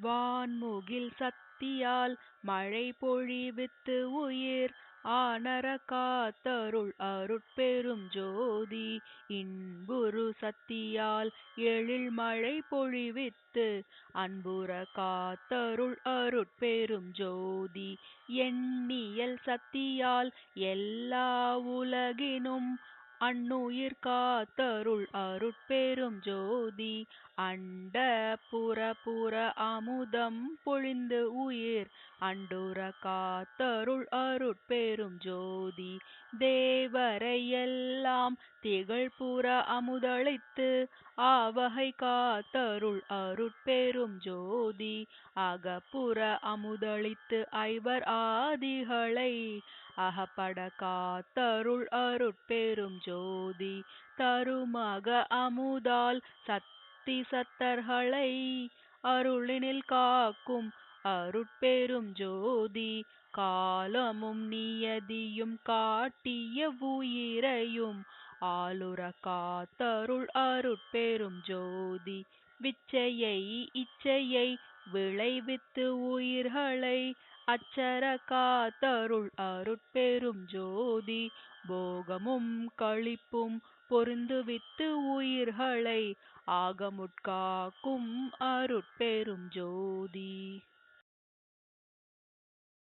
வான்முகில் சக்தியால் மழை பொழிவித்து உயிர் ஆனர காத்தருள் அருட்பெரும் ஜோதி. இன்புரு சக்தியால் எழில் மழை பொழிவித்து அன்புற காத்தருள் அருட்பெரும் ஜோதி. எண்ணியல் சக்தியால் எல்லா உலகினும் அன்னுயிர் காத்தருள் அருட்பெரும் ஜோதி அண்ட புற புற அமுதம் பொழிந்து உயிர் அண்டுற காத்தருள் அருட்பெரும் ஜோதி தேவரையெல்லாம் திகழ்புற அமுதளித்து ஆவகை காத்தருள் அருட்பெரும் ஜோதி அகப்புற அமுதளித்து ஐவர் ஆதிகளை அகப்பட காத்தருள் அருட்பெரும் ஜோதி தருமக அமுதால் சத்தி சத்தர்களை அருளினில் காக்கும் அருட்பெரும் ஜோதி காலமும் நியதியும் காட்டிய உயிரையும் ஆளுர காத்தருள் அருட்பெரும் ஜோதி. விச்சையை இச்சையை விளைவித்து உயிர்களை அச்சர காத்தருள் அருட்பெரும் ஜோதி. போகமும் கழிப்பும் பொருந்துவித்து உயிர்களை ஆகமுட்காக்கும் அருட்பெரும் ஜோதி.